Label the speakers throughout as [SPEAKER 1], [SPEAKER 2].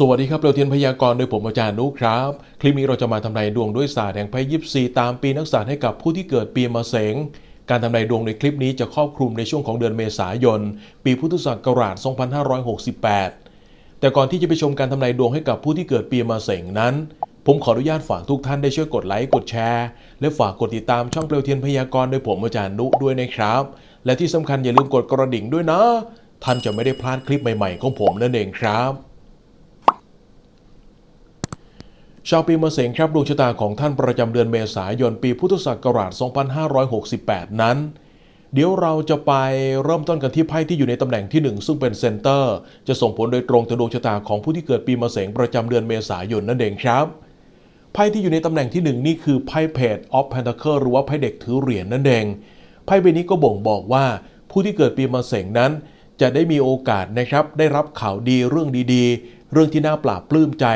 [SPEAKER 1] สวัสดีครับเราเทียนพยากรณ์โดยผมอาจารย์นุครับ คลิปนี้เราจะมาทำนายดวงด้วยศาสตร์แห่งไพ่ยิปซีตามปีนักษัตร์ให้กับผู้ที่เกิดปีมะเสงการทำนายดวงในคลิปนี้จะครอบคลุมในช่วงของเดือนเมษายน ปีพุทธศักราช 2568 แต่ก่อนที่จะไปชมการทำนายดวงให้กับผู้ที่เกิดปีมะเสงนั้น ผมขออนุญาตฝากทุกท่านได้ช่วยกดไลค์กดแชร์และฝากกดติดตามช่องเปลวเทียนพยากรณ์โดยผมอาจารย์นุด้วยนะครับ และที่สำคัญอย่าลืมกดกระดิ่งด้วยนะ ท่านจะไม่ได้พลาดคลิปใหม่ ๆ ของผมนั่นเองครับ ชาวปีมะเสงครับดวงชะตาของท่านประจำเดือนเมษายนปีพุทธศักราช 2568 นั้น เดี๋ยวเราจะไปเริ่มต้นกันที่ไพ่ที่อยู่ในตำแหน่งที่ 1 ซึ่งเป็นเซนเตอร์ จะส่งผลโดยตรงต่อดวงชะตาของผู้ที่เกิดปีมะเสงประจำเดือนเมษายนนั่นเองครับไพ่ที่อยู่ในตำแหน่งที่ 1 นี่คือไพ่เพจออฟแพนทาเคิลหรือว่าไพ่เด็กถือเหรียญนั่นเองไพ่ใบนี้ก็บ่งบอกว่า ผู้ที่เกิดปีมะเสงนั้น จะได้มีโอกาสนะครับได้รับข่าวดีเรื่องดีๆ เรื่องที่น่าปราบปลื้มใจ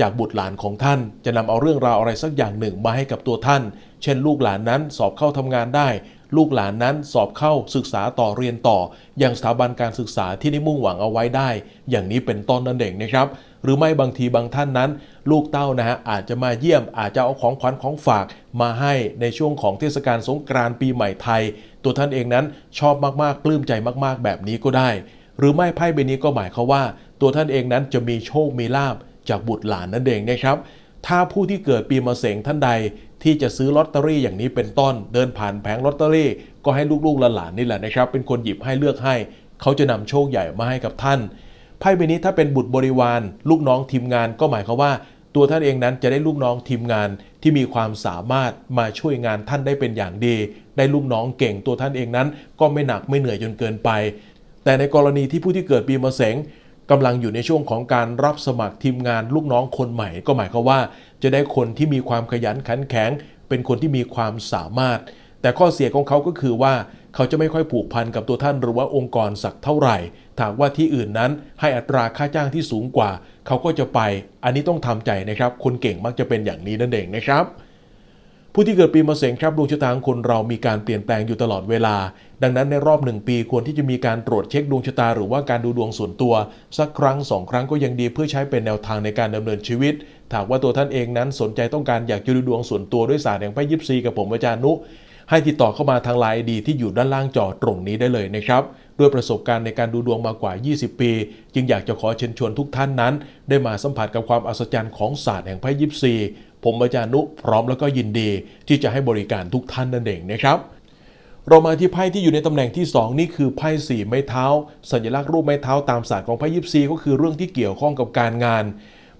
[SPEAKER 1] จากบุตรหลานของท่าน จะนำเอาเรื่องราวอะไรสักอย่างหนึ่งมาให้กับตัวท่าน เช่น ลูกหลานนั้นสอบเข้าทำงานได้ ลูกหลานนั้นสอบเข้าศึกษาต่อเรียนต่อ อย่างสถาบันการศึกษาที่ได้มุ่งหวังเอาไว้ได้ อย่างนี้เป็นต้นนั่นเองนะครับ หรือไม่บางทีบางท่านนั้น ลูกเต้านะฮะอาจจะมาเยี่ยม อาจจะเอาของขวัญของฝากมาให้ในช่วงของเทศกาลสงกรานต์ปีใหม่ไทย ตัวท่านเองนั้นชอบมากๆปลื้มใจมาก ๆ แบบนี้ก็ได้ หรือไม่ไพ่ใบนี้ก็หมายควาว่า ตัวท่านเองนั้นจะมีโชคมีลาบจากบุตรหลานนั่นเองนะครับ ถ้าผู้ที่เกิดปีมะเสงท่านใดที่จะซื้อลอตเตอรี่อย่างนี้เป็นต้น เดินผ่านแผงลอตเตอรี่ ก็ให้ลูกๆหลานๆนี่แหละนะครับ เป็นคนหยิบให้เลือกให้ เขาจะนำโชคใหญ่มาให้กับท่านไพ่ใบนี้ถ้าเป็นบุตรบริวาร ลูกน้องทีมงานก็หมายความว่า ตัวท่านเองนั้นจะได้ลูกน้องทีมงานที่มีความสามารถมาช่วยงานท่านได้เป็นอย่างดี ได้ลูกน้องเก่งตัวท่านเองนั้น ก็ไม่หนักไม่เหนื่อยจนเกินไป แต่ในกรณีที่ผู้ที่เกิดปีมะเสง กำลังอยู่ในช่วงของการรับสมัครทีมงานลูกน้องคนใหม่ ก็หมายความว่า จะได้คนที่มีความขยันขันแข็ง เป็นคนที่มีความสามารถ แต่ข้อเสียของเขาก็คือว่าเขาจะไม่ค่อยผูกพันกับตัวท่านหรือว่าองค์กรสักเท่าไหร่ถากว่าที่อื่นนั้นให้อัตราค่าจ้างที่สูงกว่า เขาก็จะไป อันนี้ต้องทำใจนะครับ คนเก่งมักจะเป็นอย่างนี้นั่นเองนะครับ ผู้ที่เกิดปีมะเสงครับดวงชะตาของคนเรามีการเปลี่ยนแปลงอยู่ตลอดเวลา ดังนั้นในรอบหนึ่งปีควรที่จะมีการตรวจเช็คดวงชะตาหรือว่าการดูดวงส่วนตัว สักครั้งสองครั้งก็ยังดีเพื่อใช้เป็นแนวทางในการดำเนินชีวิตถากว่าตัวท่านเองนั้นสนใจต้องการอยากจะดูดวงส่วนตัวด้วยศาสตร์แห่งไพ่ยิปซีกับผมอาจารย์นุให้ติดต่อเข้ามาทางไลน์ดีที่อยู่ด้านล่างจอตรงนี้ได้เลยนะครับด้วยประสบการณ์ในการดูดวงมากว่า 20 ปี จึงอยากจะขอเชิญชวนทุกท่านนั้น ได้มาสัมผัสกับความอัศจรรย์ของศาสตร์แห่งไพ่ยิปซี ผมอาจารย์นุพร้อมแล้วก็ยินดีที่จะให้บริการทุกท่านนั่นเองนะครับ เรามาที่ไพ่ที่อยู่ในตำแหน่งที่ 2 นี่คือไพ่สี่ไม้เท้า สัญลักษณ์รูปไม้เท้าตามศาสตร์ของไพ่ยิปซีก็คือเรื่องที่เกี่ยวข้องกับการงาน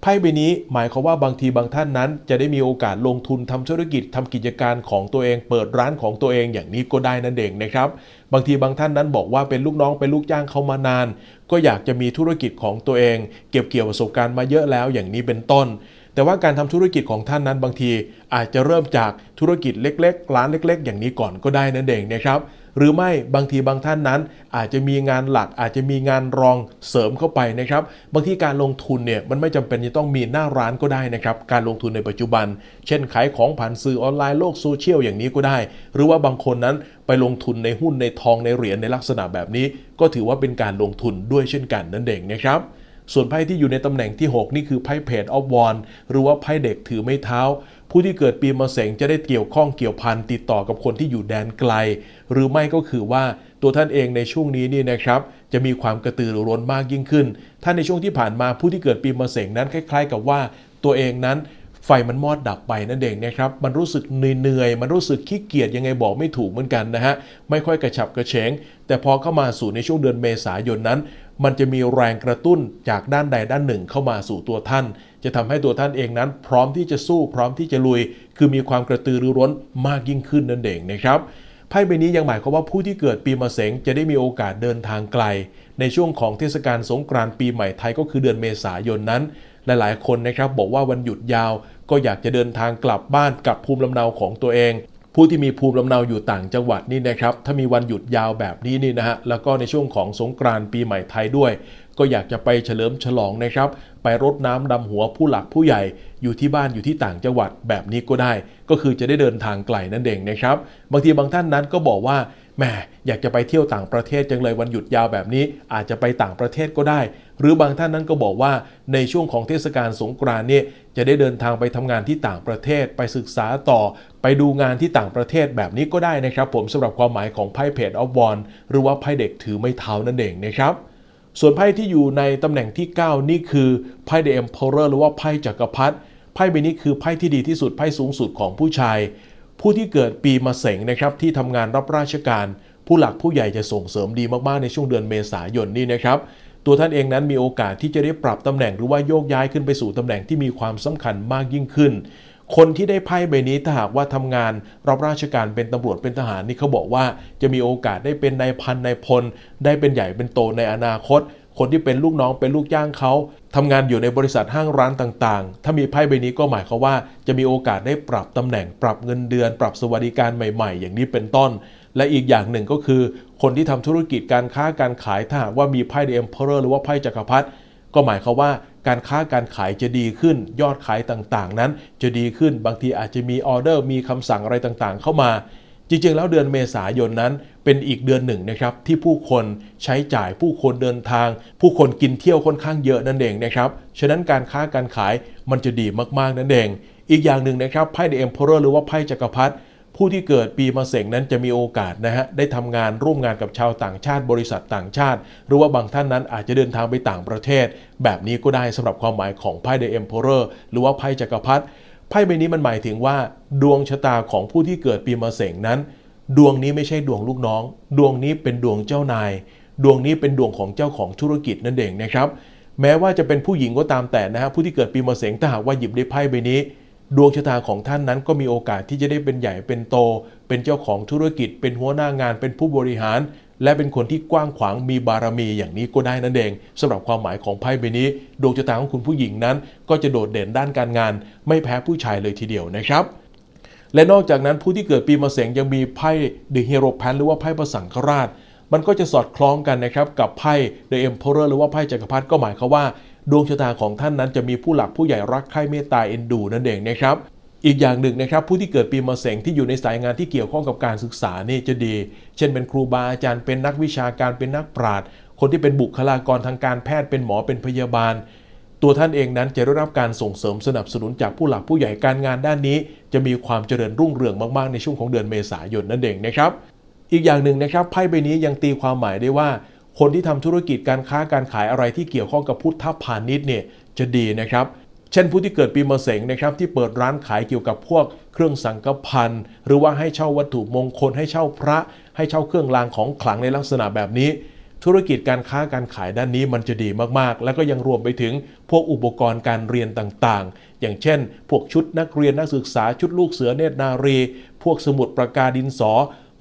[SPEAKER 1] ไพ่ใบนี้หมายความว่าบางทีบางท่านนั้น จะได้มีโอกาสลงทุนทำธุรกิจทำกิจการของตัวเอง เปิดร้านของตัวเองอย่างนี้ก็ได้นั่นเองนะครับ บางทีบางท่านนั้นบอกว่าเป็นลูกน้องเป็นลูกจ้างเขามานาน ก็อยากจะมีธุรกิจของตัวเอง เก็บเกี่ยวประสบการณ์มาเยอะแล้วอย่างนี้เป็นต้น แต่ว่าการทำธุรกิจของท่านนั้นบางที อาจจะเริ่มจากธุรกิจเล็ก ๆ ร้านเล็ก ๆ อย่างนี้ก่อนก็ได้นั่นเองนะครับ หรือไม่บางทีบางท่านนั้น อาจจะมีงานหลัก อาจจะมีงานรองเสริมเข้าไปนะครับ บางทีการลงทุนเนี่ยมันไม่จำเป็นจะต้องมีหน้าร้านก็ได้นะครับ การลงทุนในปัจจุบัน เช่นขายของผ่านสื่อออนไลน์โลกโซเชียลอย่างนี้ก็ได้ หรือว่าบางคนนั้นไปลงทุนในหุ้นในทองในเหรียญในลักษณะแบบนี้ ก็ถือว่าเป็นการลงทุนด้วยเช่นกันนั่นเองนะครับ ส่วนไพ่ที่อยู่ในตำแหน่งที่ 6 นี่คือไพ่เพจออฟวอนหรือว่าไพ่เด็กถือไม้เท้า ผู้ที่เกิดปีมะเสงจะได้เกี่ยวข้องเกี่ยวพันติดต่อกับคนที่อยู่แดนไกล หรือไม่ก็คือว่าตัวท่านเองในช่วงนี้นี่นะครับจะมีความกระตือรือร้นมากยิ่งขึ้น ถ้าในช่วงที่ผ่านมาผู้ที่เกิดปีมะเสงนั้นคล้าย ๆ กับว่าตัวเองนั้นไฟมันมอดดับไปนั่นเองนะครับ มันรู้สึกเหนื่อยๆ มันรู้สึกขี้เกียจยังไงบอกไม่ถูกเหมือนกันนะฮะ ไม่ค่อยกระฉับกระเฉง แต่พอเข้ามาสู่ในช่วงเดือนเมษายนนั้น มันจะมีแรงกระตุ้นจากด้านใดด้านหนึ่งเข้ามาสู่ตัวท่าน จะทำให้ตัวท่านเองนั้น พร้อมที่จะสู้พร้อมที่จะลุย คือมีความกระตือรือร้นมากยิ่งขึ้นนั่นเองนะครับไพ่ใบนี้ยังหมายความว่าผู้ที่เกิดปีมะเสงจะได้มีโอกาสเดินทางไกล ในช่วงของเทศกาลสงกรานต์ปีใหม่ไทยก็คือเดือนเมษายนนั้น หลายๆ คนนะครับบอกว่าวันหยุดยาวก็อยากจะเดินทางกลับบ้านกับภูมิลำเนาของตัวเอง ผู้ที่มีภูมิลำเนาอยู่ต่างจังหวัดนี่นะครับ ถ้ามีวันหยุดยาวแบบนี้นี่นะฮะ แล้วก็ในช่วงของสงกรานต์ปีใหม่ไทยด้วย ก็อยากจะไปเฉลิมฉลองนะครับ ไปรดน้ำดำหัวผู้หลักผู้ใหญ่ อยู่ที่บ้านอยู่ที่ต่างจังหวัดแบบนี้ก็ได้ ก็คือจะได้เดินทางไกลนั่นเองนะครับ บางทีบางท่านนั้นก็บอกว่าแหมอยากจะไปเที่ยวต่างประเทศจังเลยวันหยุดยาวแบบนี้ อาจจะไปต่างประเทศก็ได้ หรือบางท่านนั้นก็บอกว่าในช่วงของเทศกาลสงกรานต์เนี่ยจะได้เดินทางไปทำงานที่ต่างประเทศ ไปศึกษาต่อ ไปดูงานที่ต่างประเทศแบบนี้ก็ได้นะครับ ผมสำหรับความหมายของไพ่เพจออฟวอนหรือว่าไพ่เด็กถือไม้เท้านั่นเองนะครับส่วนไพ่ที่อยู่ในตำแหน่งที่ 9 นี่คือไพ่ The Emperor หรือว่าไพ่จักรพรรดิไพ่ใบนี้คือไพ่ที่ดีที่สุดไพ่สูงสุดของผู้ชาย ผู้ที่เกิดปีมะเสงนะครับที่ทำงานรับราชการ ผู้หลักผู้ใหญ่จะส่งเสริมดีมากๆในช่วงเดือนเมษายนนี้นะครับตัวท่านเองนั้นมีโอกาสที่จะได้ปรับตำแหน่งหรือว่าโยกย้ายขึ้นไปสู่ตำแหน่งที่มีความสำคัญมากยิ่งขึ้น คนที่ได้ไพ่ใบนี้ถ้าหากว่าทำงานรับราชการเป็นตำรวจเป็นทหารนี่เขาบอกว่าจะมีโอกาสได้เป็นนายพันนายพล ได้เป็นใหญ่เป็นโตในอนาคต คนที่เป็นลูกน้องเป็นลูกจ้างเขาทำงานอยู่ในบริษัทห้างร้านต่างๆ ถ้ามีไพ่ใบนี้ก็หมายความว่า จะมีโอกาสได้ปรับตำแหน่งปรับเงินเดือน ปรับสวัสดิการใหม่ ๆ อย่างนี้เป็นต้น และอีกอย่างหนึ่งก็คือ คนที่ทำธุรกิจการค้าการขายถ้าหากว่ามีไพ่เดมเพอร์หรือว่าไพ่จักรพรรดิก็หมายความว่า การค้าการขายจะดีขึ้น ยอดขายต่างๆ นั้นจะดีขึ้นบางทีอาจจะมีออเดอร์มีคำสั่งอะไรต่างๆ เข้ามา จริงๆ แล้วเดือนเมษายนนั้นเป็นอีกเดือนหนึ่งนะครับที่ผู้คนใช้จ่ายผู้คนเดินทาง ผู้คนกินเที่ยวค่อนข้างเยอะนั่นเองนะครับฉะนั้นการค้าการขายมันจะดีมากๆนั่นเอง อีกอย่างหนึ่งนะครับไพ่ The Emperor หรือว่าไพ่จักรพรรดิ ผู้ที่เกิดปีมะเสงนั้นจะมีโอกาสนะฮะได้ทำงานร่วมงานกับชาวต่างชาติบริษัทต่างชาติ หรือว่าบางท่านนั้นอาจจะเดินทางไปต่างประเทศ แบบนี้ก็ได้สำหรับความหมายของไพ่ The Emperor หรือว่าไพ่จักรพรรดิไพ่ใบนี้มันหมายถึงว่า ดวงชะตาของผู้ที่เกิดปีมะเสงนั้น ดวงนี้ไม่ใช่ดวงลูกน้อง ดวงนี้เป็นดวงเจ้านาย ดวงนี้เป็นดวงของเจ้าของธุรกิจนั่นเองนะครับแม้ว่าจะเป็นผู้หญิงก็ตามแต่นะฮะผู้ที่เกิดปีมะเสงถ้าหากว่าหยิบได้ไพ่ใบนี้ ดวงชะตาของท่านนั้นก็มีโอกาสที่จะได้เป็นใหญ่เป็นโต เป็นเจ้าของธุรกิจ เป็นหัวหน้างาน เป็นผู้บริหาร และเป็นคนที่กว้างขวางมีบารมีอย่างนี้ก็ได้นั่นเองสำหรับความหมายของไพ่ใบนี้ ดวงชะตาของคุณผู้หญิงนั้น ก็จะโดดเด่นด้านการงาน ไม่แพ้ผู้ชายเลยทีเดียวนะครับและนอกจากนั้นผู้ที่เกิดปีมะเสงยังมีไพ่ The Hero Pan หรือว่าไพ่ประสังฆราช มันก็จะสอดคล้องกันนะครับกับไพ่ The Emperor หรือว่าไพ่จักรพรรดิก็หมายความว่า ดวงชะตาของท่านนั้นจะมีผู้หลักผู้ใหญ่รักใคร่เมตตาเอ็นดูนั่นเองนะครับ อีกอย่างหนึ่งนะครับผู้ที่เกิดปีมะเสงที่อยู่ในสายงานที่เกี่ยวข้องกับการศึกษานี่จะดี เช่นเป็นครูบาอาจารย์เป็นนักวิชาการเป็นนักปราชญ์คนที่เป็นบุคลากรทางการแพทย์เป็นหมอเป็นพยาบาล ตัวท่านเองนั้นจะได้รับการส่งเสริมสนับสนุนจากผู้หลักผู้ใหญ่การงานด้านนี้ จะมีความเจริญรุ่งเรืองมากๆในช่วงของเดือนเมษายนนั่นเองนะครับอีกอย่างหนึ่งนะครับไพ่ใบนี้ยังตีความหมายได้ว่า คนที่ทำธุรกิจการค้าการขายอะไรที่เกี่ยวข้องกับพุทธพาณิชย์เนี่ยจะดีนะครับ เช่นผู้ที่เกิดปีมะเสงนะครับที่เปิดร้านขายเกี่ยวกับพวกเครื่องสังกพันหรือว่าให้เช่าวัตถุมงคล ให้เช่าพระ ให้เช่าเครื่องรางของขลังในลักษณะแบบนี้ ธุรกิจการค้าการขายด้านนี้มันจะดีมากๆ แล้วก็ยังรวมไปถึงพวกอุปกรณ์การเรียนต่างๆ อย่างเช่น พวกชุดนักเรียนนักศึกษาชุดลูกเสือเนตรนารี พวกสมุดประกาดินสอ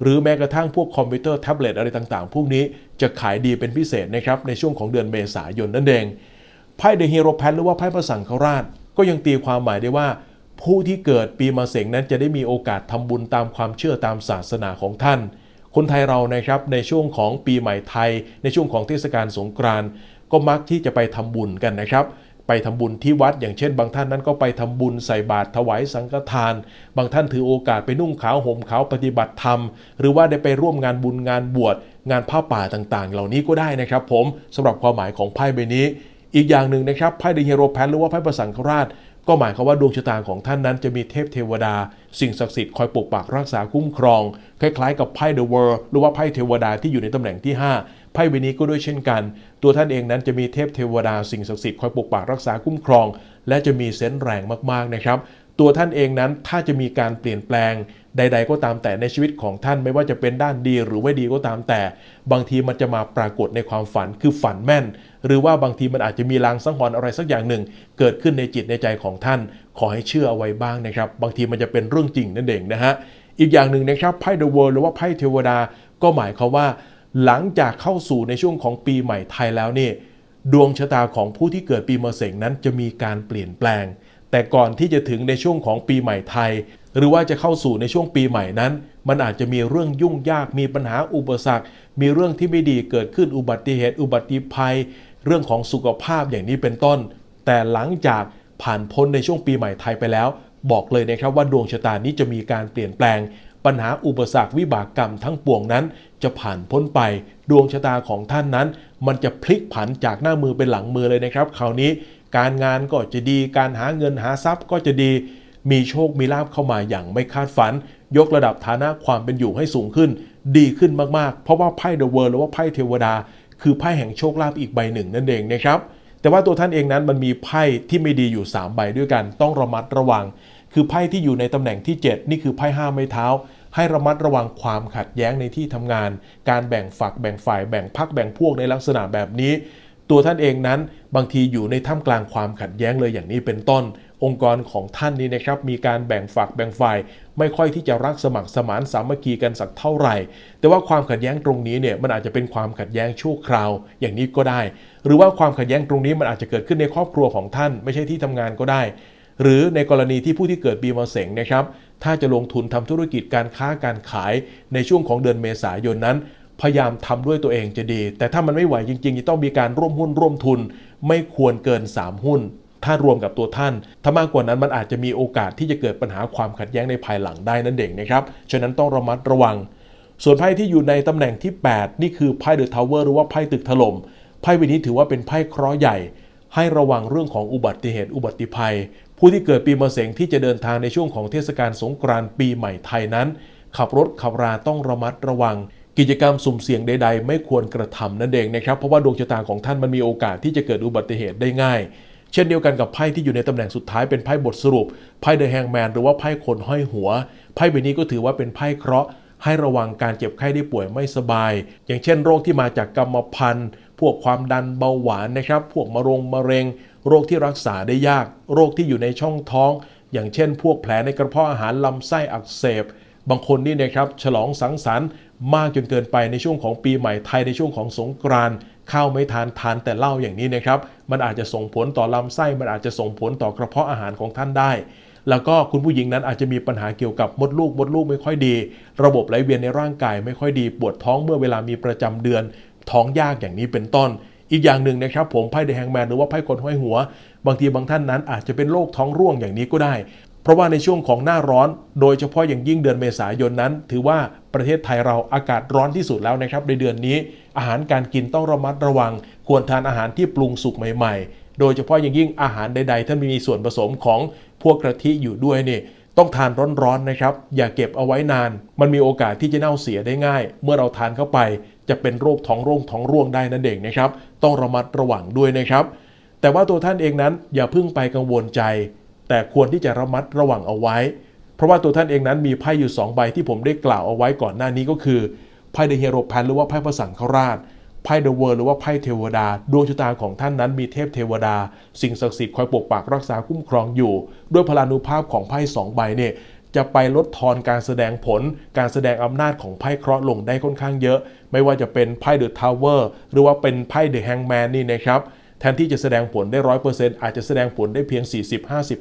[SPEAKER 1] หรือแม้กระทั่งพวกคอมพิวเตอร์แท็บเล็ตอะไรต่างๆ พวกนี้ จะขายดีเป็นพิเศษนะครับในช่วงของเดือนเมษายนนั่นเองไพ่เดอะฮีโร่แพนหรือว่าไพ่พระสังฆราช ก็ยังตีความหมายได้ว่า ผู้ที่เกิดปีมะเสงนั้นจะได้มีโอกาสทำบุญตามความเชื่อตามศาสนาของท่าน คนไทยเรานะครับในช่วงของปีใหม่ไทย ในช่วงของเทศกาลสงกรานต์ก็มักที่จะไปทำบุญกันนะครับ ไปทำบุญที่วัด อย่างเช่น บางท่านนั้นก็ไปทำบุญใส่บาตรถวายสังฆทาน บางท่านถือโอกาสไปนุ่งขาวห่มขาวปฏิบัติธรรม หรือว่าได้ไปร่วมงานบุญงานบวช งานผ้าป่าต่างๆ เหล่านี้ก็ได้นะครับผมสำหรับความหมายของไพ่ใบนี้ อีกอย่างหนึ่งนะครับไพ่เดอะฮีโรแพนหรือว่าไพ่ประสังฆราชก็หมายความว่าดวงชะตาของท่านนั้นจะมีเทพเทวดา สิ่งศักดิ์สิทธิ์คอยปกปักรักษาคุ้มครอง คล้ายๆ กับไพ่เดอะเวิร์หรือว่าไพ่เทวดาที่อยู่ในตำแหน่งที่ 5 ไพ่ใบนี้ก็ด้วยเช่นกัน ตัวท่านเองนั้นจะมีเทพเทวดาสิ่งศักดิ์สิทธิ์คอยปกปักรักษาคุ้มครอง และจะมีเซนส์แรงมากๆนะครับ ตัวท่านเองนั้นถ้าจะมีการเปลี่ยนแปลง ใด ๆ ก็ตามแต่ในชีวิตของท่านไม่ว่าจะเป็นด้านดีหรือไม่ดีก็ตามแต่ บางทีมันจะมาปรากฏในความฝันคือฝันแม่น หรือว่าบางทีมันอาจจะมีลางสังหรณ์อะไรสักอย่างหนึ่ง เกิดขึ้นในจิตในใจของท่าน ขอให้เชื่อเอาไว้บ้างนะครับ บางทีมันจะเป็นเรื่องจริงนั่นเองนะฮะอีกอย่างหนึ่งนะครับไพ่เดอะเวิร์หรือว่าไพ่เทวดาก็หมายความว่า หลังจากเข้าสู่ในช่วงของปีใหม่ไทยแล้วนี่ดวงชะตาของผู้ที่เกิดปีมะเสงนั้นจะมีการเปลี่ยนแปลง แต่ก่อนที่จะถึงในช่วงของปีใหม่ไทย หรือว่าจะเข้าสู่ในช่วงปีใหม่นั้น มันอาจจะมีเรื่องยุ่งยากมีปัญหาอุปสรรค มีเรื่องที่ไม่ดีเกิดขึ้นอุบัติเหตุ อุบัติภัย เรื่องของสุขภาพอย่างนี้เป็นต้น แต่หลังจากผ่านพ้นในช่วงปีใหม่ไทยไปแล้ว บอกเลยนะครับว่าดวงชะตานี้จะมีการเปลี่ยนแปลง ปัญหาอุปสรรควิบากกรรมทั้งปวงนั้น จะผ่านพ้นไป ดวงชะตาของท่านนั้น มันจะพลิกผันจากหน้ามือเป็นหลังมือเลยนะครับ คราวนี้การงานก็จะดี การหาเงินหาทรัพย์ก็จะดี มีโชคมีลาภเข้ามาอย่างไม่คาดฝัน ยกระดับฐานะความเป็นอยู่ให้สูงขึ้น ดีขึ้นมากๆ เพราะว่าไพ่เดอะเวิร์หรือว่าไพ่เทวดา คือไพ่แห่งโชคลาภอีกใบหนึ่งนั่นเองนะครับแต่ว่าตัวท่านเองนั้นมันมีไพ่ที่ไม่ดีอยู่ 3 ใบด้วยกัน ต้องระมัดระวัง คือไพ่ที่อยู่ในตำแหน่งที่ 7 นี่คือไพ่ห้าไม้เท้า ให้ระมัดระวังความขัดแย้งในที่ทำงาน การแบ่งฝักแบ่งฝ่ายแบ่งพักแบ่งพวกในลักษณะแบบนี้ ตัวท่านเองนั้นบางทีอยู่ในท่ามกลางความขัดแย้งเลยอย่างนี้เป็นต้น องค์กรของท่านนี้นะครับมีการแบ่งฝักแบ่งฝ่าย ไม่ค่อยที่จะรักสมัครสมานสามัคคีกันสักเท่าไหร่ แต่ว่าความขัดแย้งตรงนี้เนี่ยมันอาจจะเป็นความขัดแย้งชั่วคราวอย่างนี้ก็ได้ หรือว่าความขัดแย้งตรงนี้มันอาจจะเกิดขึ้นในครอบครัวของท่าน ไม่ใช่ที่ทำงานก็ได้ หรือในกรณีที่ผู้ที่เกิดปีมะเสงนะครับถ้าจะลงทุนทำธุรกิจการค้าการขายในช่วงของเดือนเมษายนนั้น พยายามทำด้วยตัวเองจะดี แต่ถ้ามันไม่ไหวจริงๆ จะต้องมีการร่วมหุ้นร่วมทุน ไม่ควรเกิน 3 หุ้น ถ้ารวมกับตัวท่าน ถ้ามากกว่านั้นมันอาจจะมีโอกาสที่จะเกิดปัญหาความขัดแย้งในภายหลังได้นั่นเองนะครับฉะนั้นต้องระมัดระวัง ส่วนไพ่ที่อยู่ในตำแหน่งที่ 8 นี่คือไพ่เดอะทาวเวอร์หรือว่าไพ่ตึกถล่มไพ่ใบนี้ถือว่าเป็นไพ่เคราะห์ใหญ่ให้ระวังเรื่องของอุบัติเหตุอุบัติภัย ผู้ที่เกิดปีมะเสงที่จะเดินทางในช่วงของเทศกาลสงกรานต์ปีใหม่ไทยนั้น ขับรถขับราต้องระมัดระวัง กิจกรรมสุ่มเสี่ยงใด ๆ ไม่ควรกระทำนั่นเองนะครับเพราะว่าดวงชะตาของท่านมันมีโอกาสที่จะเกิดอุบัติเหตุได้ง่าย เช่นเดียวกันกับไพ่ที่อยู่ในตำแหน่งสุดท้ายเป็นไพ่บทสรุปไพ่เดอะแฮงแมนหรือว่าไพ่คนห้อยหัวไพ่ใบนี้ก็ถือว่าเป็นไพ่เคราะห์ให้ระวังการเจ็บไข้ได้ป่วยไม่สบาย อย่างเช่นโรคที่มาจากกรรมพันธุ์ พวกความดันเบาหวานนะครับ พวกมะรงมะเร็ง โรคที่รักษาได้ยาก โรคที่อยู่ในช่องท้อง อย่างเช่น พวกแผลในกระเพาะอาหารลำไส้อักเสบบางคนนี่นะครับฉลองสังสรรค์มากจนเกินไปในช่วงของปีใหม่ไทยในช่วงของสงกรานต์ข้าวไม่ทานทานแต่เหล้าอย่างนี้นะครับ มันอาจจะส่งผลต่อลำไส้มันอาจจะส่งผลต่อกระเพาะอาหารของท่านได้ แล้วก็คุณผู้หญิงนั้นอาจจะมีปัญหาเกี่ยวกับมดลูกมดลูกไม่ค่อยดี ระบบไหลเวียนในร่างกายไม่ค่อยดีปวดท้องเมื่อเวลามีประจำเดือน ท้องยากอย่างนี้เป็นต้น อีกอย่างหนึ่งนะครับผมไพ่เดอะแฮงแมนหรือว่าไพ่คนห้อยหัว บางทีบางท่านนั้นอาจจะเป็นโรคท้องร่วงอย่างนี้ก็ได้ เพราะว่าในช่วงของหน้าร้อน โดยเฉพาะอย่างยิ่งเดือนเมษายนนั้น ถือว่าประเทศไทยเราอากาศร้อนที่สุดแล้วนะครับ ในเดือนนี้ อาหารการกินต้องระมัดระวัง ควรทานอาหารที่ปรุงสุกใหม่ ๆ โดยเฉพาะอย่างยิ่งอาหารใดๆ ถ้ามีส่วนผสมของพวกกะทิอยู่ด้วยนี่ ต้องทานร้อนๆนะครับ อย่าเก็บเอาไว้นาน มันมีโอกาสที่จะเน่าเสียได้ง่าย เมื่อเราทานเข้าไป จะเป็นโรคท้องร่วงท้องร่วงได้นั่นเองนะครับ ต้องระมัดระวังด้วยนะครับ แต่ว่าตัวท่านเองนั้นอย่าเพิ่งไปกังวลใจ แต่ควรที่จะระมัดระวังเอาไว้ เพราะว่าตัวท่านเองนั้นมีไพ่อยู่2ใบที่ผมได้กล่าวเอาไว้ก่อนหน้านี้ก็คือไพ่เดเฮโรแพนหรือว่าไพ่พระสังฆราช ไพ่เดอะเวิร์หรือว่าไพ่เทวดา ดวงชะตาของท่านนั้นมีเทพเทวดา สิ่งศักดิ์สิทธิ์คอยปกปักรักษาคุ้มครองอยู่ ด้วยพลานุภาพของไพ่สองใบเนี่ยจะไปลดทอนการแสดงผล การแสดงอำนาจของไพ่เคราะห์ลงได้ค่อนข้างเยอะ ไม่ว่าจะเป็นไพ่เดอะทาวเวอร์หรือว่าเป็นไพ่เดอะแฮงแมนนี่นะครับแทนที่จะแสดงผลได้ร้อยเปอร์เซ็นต์อาจจะแสดงผลได้เพียง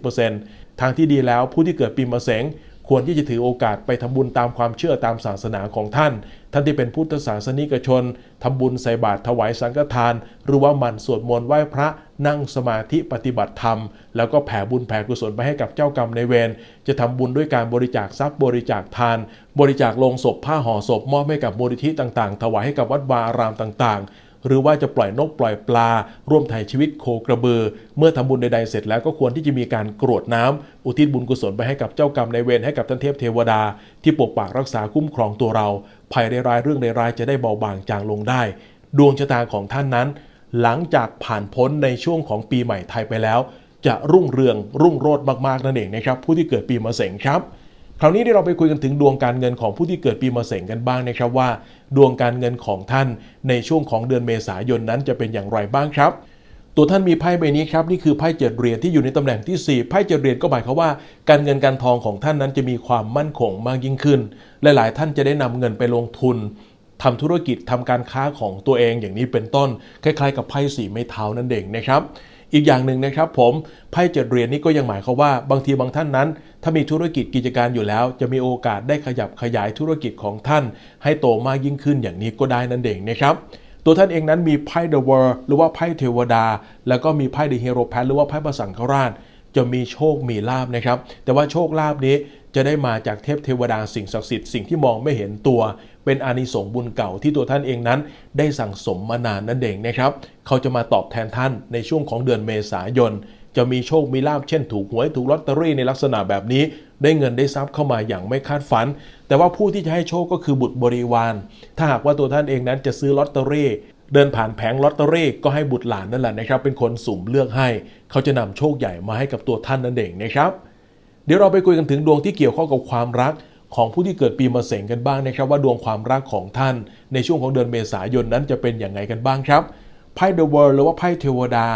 [SPEAKER 1] 40-50%ทางที่ดีแล้วผู้ที่เกิดปีมะเสงควรที่จะถือโอกาสไปทำบุญตามความเชื่อตามศาสนาของท่าน ท่านที่เป็นพุทธศาสนิกชนทำบุญใส่บาตรถวายสังฆทาน หรือว่าหมันสวดมนต์ไหว้พระนั่งสมาธิปฏิบัติธรรม แล้วก็แผ่บุญแผ่กุศลไปให้กับเจ้ากรรมในเวรจะทำบุญด้วยการบริจาคทรัพย์บริจาคทาน บริจาคลงศพผ้าห่อศพมอบให้กับมูลนิธิต่างๆ ถวายให้กับวัดวาอารามต่างๆ หรือว่าจะปล่อยนกปล่อยปลา ร่วมถ่ายชีวิตโคกระบือ เมื่อทำบุญใดๆเสร็จแล้วก็ควรที่จะมีการกรวดน้ำอุทิศบุญกุศลไปให้กับเจ้ากรรมในเวรให้กับท่านเทพเทวดา ที่ปกปักรักษาคุ้มครองตัวเรา ภัยร้ายเรื่องร้ายจะได้เบาบางจางลงได้ ดวงชะตาของท่านนั้น หลังจากผ่านพ้นในช่วงของปีใหม่ไทยไปแล้ว จะรุ่งเรืองรุ่งโรจน์มากๆนั่นเองนะครับผู้ที่เกิดปีมะเสงครับ คราวนี้ที่เราไปคุยกันถึงดวงการเงินของผู้ที่เกิดปีมะเสงกันบ้างนะครับว่า ดวงการเงินของท่านในช่วงของเดือนเมษายนนั้นจะเป็นอย่างไรบ้างครับ ตัวท่านมีไพ่ใบนี้ครับนี่คือไพ่เจ็ดเหรียญที่อยู่ในตำแหน่งที่ 4 ไพ่เจ็ดเหรียญก็หมายความว่า การเงินการทองของท่านนั้นจะมีความมั่นคงมากยิ่งขึ้นหลายๆ ท่านจะได้นำเงินไปลงทุนทำธุรกิจทำการค้าของตัวเองอย่างนี้เป็นต้น คล้าย ๆ กับไพ่สีไม้เท้านั่นเองนะครับ อีกอย่างหนึ่งนะครับผมไพ่เจ็ดเหรียญนี้ก็ยังหมายความว่าบางทีบางท่านนั้น ถ้ามีธุรกิจกิจการอยู่แล้ว จะมีโอกาสได้ขยับขยายธุรกิจของท่าน ให้โตมากยิ่งขึ้นอย่างนี้ก็ได้นั่นเองนะครับตัวท่านเองนั้นมีไพ่เดอะเวิร์หรือว่าไพ่เทวดา แล้วก็มีไพ่เดอะเฮโรแพนหรือว่าไพ่ประสังฆราชจะมีโชคมีลาบนะครับ แต่ว่าโชคลาบนี้ จะได้มาจากเทพเทวดาสิ่งศักดิ์สิทธิ์สิ่งที่มองไม่เห็นตัว เป็นอานิสงส์บุญเก่าที่ตัวท่านเองนั้น ได้สั่งสมมานานนั่นเองนะครับเขาจะมาตอบแทนท่านในช่วงของเดือนเมษายน จะมีโชคมีลาบเช่น ถูกหวยถูกลอตเตอรี่ในลักษณะแบบนี้ ได้เงินได้ทรัพย์เข้ามาอย่างไม่คาดฝัน แต่ว่าผู้ที่จะให้โชคก็คือบุตรบริวาร ถ้าหากว่าตัวท่านเองนั้นจะซื้อลอตเตอรี่เดินผ่านแผงลอตเตอรี่ก็ให้บุตรหลานนั่นแหละนะครับ เป็นคนสุ่มเลือกให้ เขาจะนำโชคใหญ่มาให้กับตัวท่านนั่นเองนะครับ ดี๋ยวเราไปคุยกันถึงดวงที่เกี่ยวข้องกับความรักของผู้ที่เกิดปีมะเสงกันบ้างนะครับ ว่าดวงความรักของท่าน ในช่วงของเดือนเมษายนนั้นจะเป็นอย่างไรกันบ้างครับไพ่ The World หรือว่าไพ่เทวดา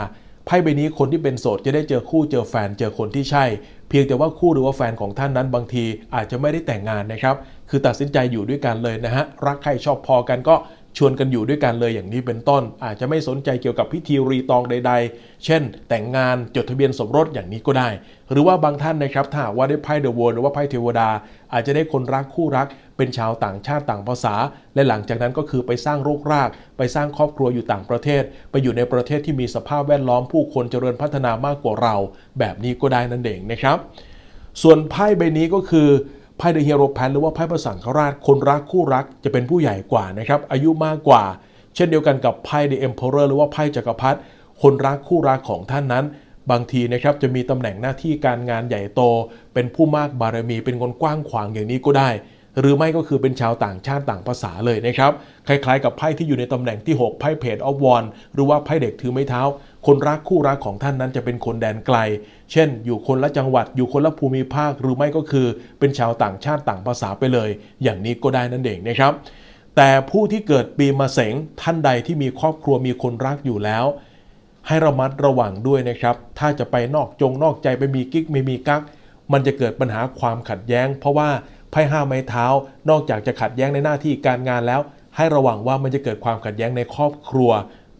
[SPEAKER 1] ไพ่ใบนี้คนที่เป็นโสดจะได้เจอคู่เจอแฟนเจอคนที่ใช่ เพียงแต่ว่าคู่หรือว่าแฟนของท่านนั้นบางทีอาจจะไม่ได้แต่งงานนะครับ คือตัดสินใจอยู่ด้วยกันเลยนะฮะรักใครชอบพอกันก็ ชวนกันอยู่ด้วยกันเลยอย่างนี้เป็นต้น อาจจะไม่สนใจเกี่ยวกับพิธีรีตองใด ๆ เช่น แต่งงานจดทะเบียนสมรสอย่างนี้ก็ได้ หรือว่าบางท่านนะครับถ้าว่าได้ไพ่เดอะวิร์หรือว่าไพ่เทวดา อาจจะได้คนรักคู่รัก เป็นชาวต่างชาติต่างภาษา และหลังจากนั้นก็คือไปสร้างโรคราก ไปสร้างครอบครัวอยู่ต่างประเทศ ไปอยู่ในประเทศที่มีสภาพแวดล้อมผู้คนเจริญพัฒนามากกว่าเรา แบบนี้ก็ได้นั่นเองนะครับ ส่วนไพ่ใบนี้ก็คือ ไพ่เดอะฮีโร่แพนหรือว่าไพ่พระสังฆราชคนรักคู่รักจะเป็นผู้ใหญ่กว่านะครับอายุมากกว่า เช่นเดียวกันกับไพ่เดอะเอ็มเพอเรอร์หรือว่าไพ่จักรพรรดิคนรักคู่รักของท่านนั้น บางทีนะครับจะมีตำแหน่งหน้าที่การงานใหญ่โต เป็นผู้มากบารมีเป็นคนกว้างขวางอย่างนี้ก็ได้ หรือไม่ก็คือเป็นชาวต่างชาติต่างภาษาเลยนะครับคล้ายๆ กับไพ่ที่อยู่ในตำแหน่งที่ 6 ไพ่เพจออฟวอนหรือว่าไพ่เด็กถือไม้เท้า คนรักคู่รักของท่านนั้นจะเป็นคนแดนไกล เช่น อยู่คนละจังหวัดอยู่คนละภูมิภาคหรือไม่ก็คือ เป็นชาวต่างชาติต่างภาษาไปเลย อย่างนี้ก็ได้นั่นเองนะครับ แต่ผู้ที่เกิดปีมะเสงท่านใดที่มีครอบครัวมีคนรักอยู่แล้ว ให้ระมัดระวังด้วยนะครับ ถ้าจะไปนอกจงนอกใจไปมีกิ๊กไม่มีกั๊กมันจะเกิดปัญหาความขัดแย้ง เพราะว่าไพ่ห้าไม้เท้า นอกจากจะขัดแย้งในหน้าที่การงานแล้ว ให้ระวังว่ามันจะเกิดความขัดแย้งในครอบครัว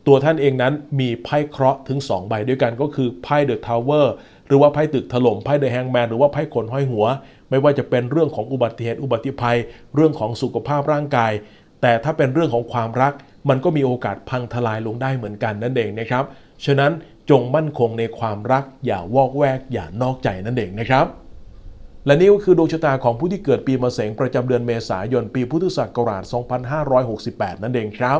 [SPEAKER 1] ตัวท่านเองนั้นมีไพ่เคราะห์ถึง 2 ใบด้วยกันก็คือไพ่เดอะทาวเวอร์หรือว่าไพ่ตึกถล่มไพ่เดอะแฮงแมนหรือว่าไพ่ขนห้อยหัว ไม่ว่าจะเป็นเรื่องของอุบัติเหตุอุบัติภัย เรื่องของสุขภาพร่างกาย แต่ถ้าเป็นเรื่องของความรัก มันก็มีโอกาสพังทลายลงได้เหมือนกันนั่นเองนะครับฉะนั้นจงมั่นคงในความรักอย่าวอกแวกอย่านอกใจนั่นเองนะครับและนี่ก็คือดวงชะตาของผู้ที่เกิดปีมะเสงประจำเดือนเมษายนปีพุทธศักราช 2568 นั่นเองครับ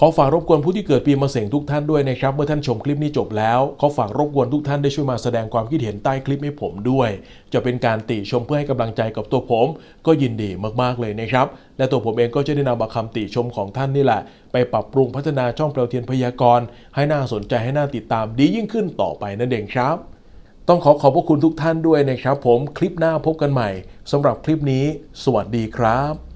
[SPEAKER 1] ขอฝากรบกวนผู้ที่เกิดปีมะเสงทุกท่านด้วยนะครับ เมื่อท่านชมคลิปนี้จบแล้ว ขอฝากรบกวนทุกท่านได้ช่วยมาแสดงความคิดเห็นใต้คลิปให้ผมด้วย จะเป็นการติชมเพื่อให้กำลังใจกับตัวผม ก็ยินดีมากๆเลยนะครับ และตัวผมเองก็จะได้นำเอาคำติชมของท่านนี่แหละ ไปปรับปรุงพัฒนาช่องเปลวเทียนพยากรณ์ให้น่าสนใจให้น่าติดตามดียิ่งขึ้นต่อไปนั่นเองครับ ต้องขอขอบพระคุณทุกท่านด้วยนะครับ ผมคลิปหน้าพบกันใหม่สำหรับคลิปนี้ สวัสดีครับ